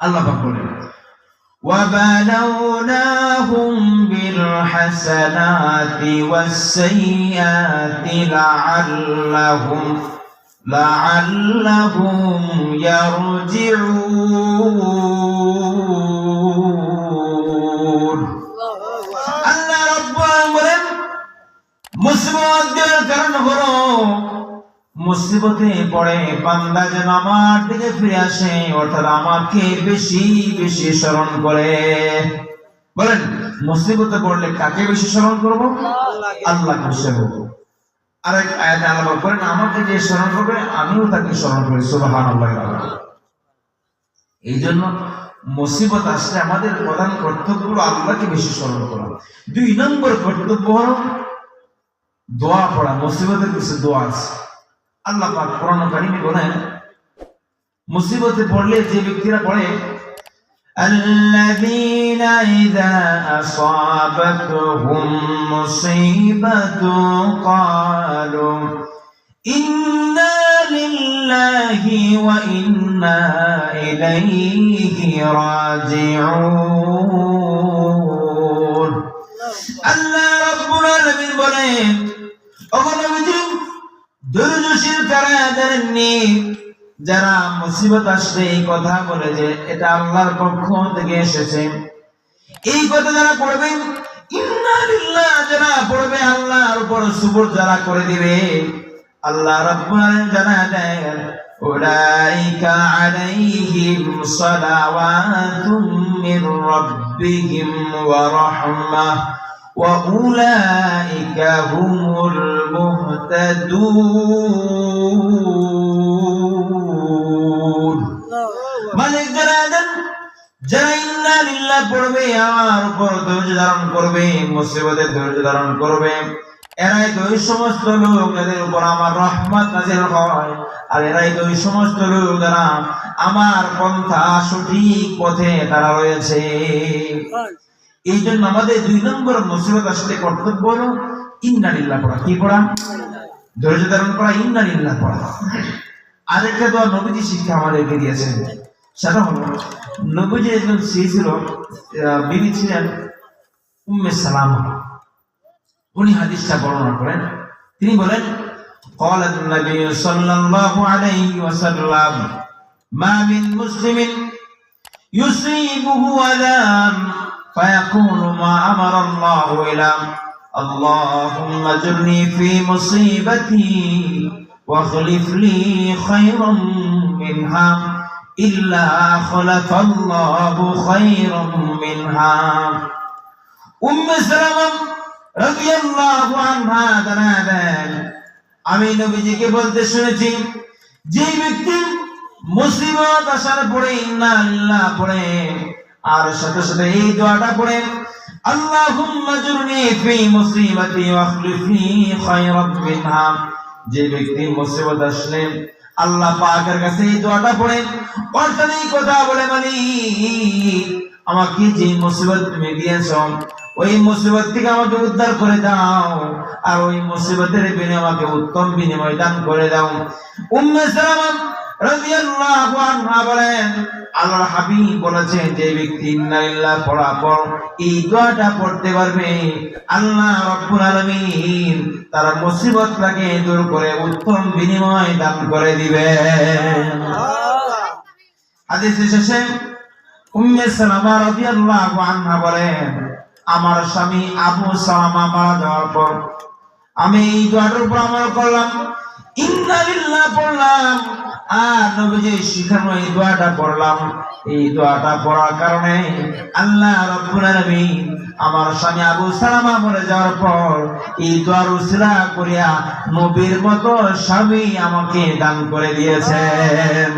আল্লাহ পাক বলেন وبلوناهم بالحسنات والسيئات لعلهم لعلهم يرجعون আল্লাহ রাব্বুল আলামিন বলেন মুসিবত দেওয়ার কারণ হলো মুসিবতে পড়ে বান্দা যেন আমার দিকে ফিরে আসে, অর্থাৎ আমাকে বেশি বেশি স্মরণ করে। বলেন, মুসিবতে পড়লে কাকে বেশি স্মরণ করব? স্মরণ করব। আরেক আয়াতে আল্লাহ করেন আমাকে যে স্মরণ করবে, আমিও তাকে স্মরণ করি। সুবহানাল্লাহ। এই জন্য মুসিবত আসলে আমাদের প্রধান কর্তব্য হলো আল্লাহকে বেশি স্মরণ করা। দুই নম্বর কর্তব্য হলো দোয়া পড়া। মুসিবতের কিছু দোয়া আছে। আল্লাহ পাক কোরআন কারিমে বলেন মুসিবতে পড়লে যে ব্যক্তিরা পড়ে الذين إذا أصابتهم مصيبة قالوا إنا لله وإنا إليه راجعون আল্লাহ রাব্বুল আলামিন বলেন ওগো নবীজি দুর্দশীর তারা জানেননি? যারা মুসিবত আসলে এই কথা বলে যে এটা আল্লাহর পক্ষ থেকে এসেছে। এই কথা যারা পড়বে, ইন্না লিল্লাহ যারা পড়বে, আল্লাহর উপর সুবর যারা করে দিবে, আল্লাহ রাব্বুল আলামিন জানা দেন, উলাইকা আলাইহিম সালাওয়াতুম মির রাব্বিহিম ওয়া রাহমাহ। وأولئك هم المهتدون মালিক যারা দেন যারা ইন্না লিল্লাহ পড়বে আমার উপর ধৈর্য ধারণ করবে মুসিবতে ধৈর্য ধারণ করবে এরাই তো ওই সমস্ত লোক যাদের উপর আমার রহমত নাজিল হয় আর এরাই তো ওই সমস্ত লোক যারা আমার পন্থা সঠিক পথে তারা রয়েছে এই জন্য আমাদের দুই নম্বর মুসিবত আসলে কর্তব্য হলো ইন্নালিল্লাহ পড়া কি পড়া ধৈর্য ধারণ করা ইন্নালিল্লাহ পড়া আরেকটা তো নবীজি শিক্ষা আমাদেরকে দিয়েছেন সেটা হলো নবীজি একজন স্ত্রী ছিল আহ, বিবি ছিলেন উম্মে সালাম উনি হাদিসটা বর্ণনা করেন তিনি বলেন قال النبي صلى الله عليه وسلم ما من مسلم يصيبه أذى فيقول ما أمر الله إلى اللهم اجرني في مصيبتي واخلف لي خيرا منها إلا خلف الله خيرا منها أم سلمة رضي الله عنها জানাবেন আমি নবীজিকে বলতে শুনেছি যে ব্যক্তি মুসিবত আসার পরে ইন্না আল্লাহ পড়ে। আর সাথে সাথে এই দোয়াটা আল্লাহুম্মা জুরনি ফি ওয়াখলিফনি খায়রাম মিনহা। যে ব্যক্তি মুসিবত আসলে আল্লাহ পাকের কাছে এই দোয়াটা পড়ে, অর্থাৎ এই কথা বলে মানে আমাকে যে মুসিবত তুমি দিয়েছ, ওই মুসিবত থেকে আমাকে উদ্ধার করে দাও, আর ওই মুসিবতের বিনিময়ে আমাকে উত্তম বিনিময় দান করে দাও। উম্মে সালামা আল্লাহর হাবিব বলেছেন যে ব্যক্তি ইন্নালিল্লাহ পড়া পর এই দোয়াটা পড়তে পারবে। আল্লাহ রাব্বুল আলামিন তার মুসিবতটাকে দূর করে উত্তম বিনিময় দান করে দিবেন হাদিসে শেষে উম্মে সালামা রাদিয়াল্লাহু আনহা বলেন, আমার স্বামী আবু সালামা মারা যাওয়ার পর আমি এই দোয়াটার উপর আমল করলাম। ইন্না লিল্লাহ পড়লাম। আর নবীজি শিখানো এই দোয়াটা পড়লাম। এই দোয়াটা পড়ার কারণে আল্লাহ রব্বুল আলামিন আমার স্বামী আবু সালামা মরে যাওয়ার পর এই দোয়ার উসিলা করিয়া নবীর মতো স্বামী আমাকে দান করে দিয়েছেন।